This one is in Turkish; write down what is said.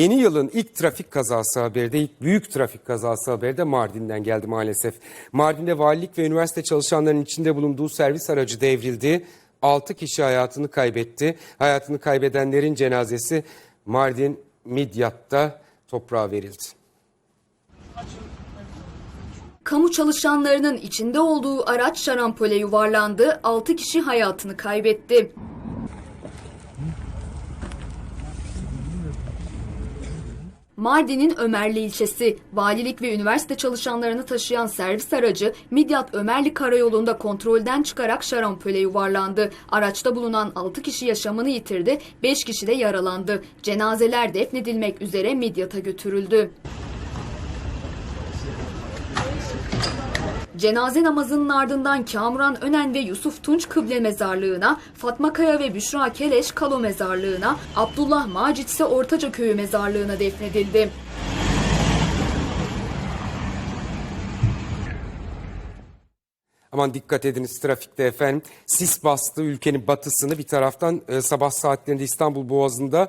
Yeni yılın ilk trafik kazası haberi de ilk büyük trafik kazası haberi de Mardin'den geldi maalesef. Mardin'de valilik ve üniversite çalışanlarının içinde bulunduğu servis aracı devrildi. 6 kişi hayatını kaybetti. Hayatını kaybedenlerin cenazesi Mardin Midyat'ta toprağa verildi. Kamu çalışanlarının içinde olduğu araç şarampole yuvarlandı, 6 kişi hayatını kaybetti. Mardin'in Ömerli ilçesi, valilik ve üniversite çalışanlarını taşıyan servis aracı Midyat Ömerli Karayolu'nda kontrolden çıkarak şarampole yuvarlandı. Araçta bulunan 6 kişi yaşamını yitirdi, 5 kişi de yaralandı. Cenazeler defnedilmek üzere Midyat'a götürüldü. Cenaze namazının ardından Kamuran Önen ve Yusuf Tunç Kıble Mezarlığı'na, Fatma Kaya ve Büşra Keleş Kalo Mezarlığı'na, Abdullah Macit ise Ortaca Köyü Mezarlığı'na defnedildi. Aman dikkat ediniz trafikte efendim. Sis bastı ülkenin batısını bir taraftan e, sabah saatlerinde İstanbul Boğazı'nda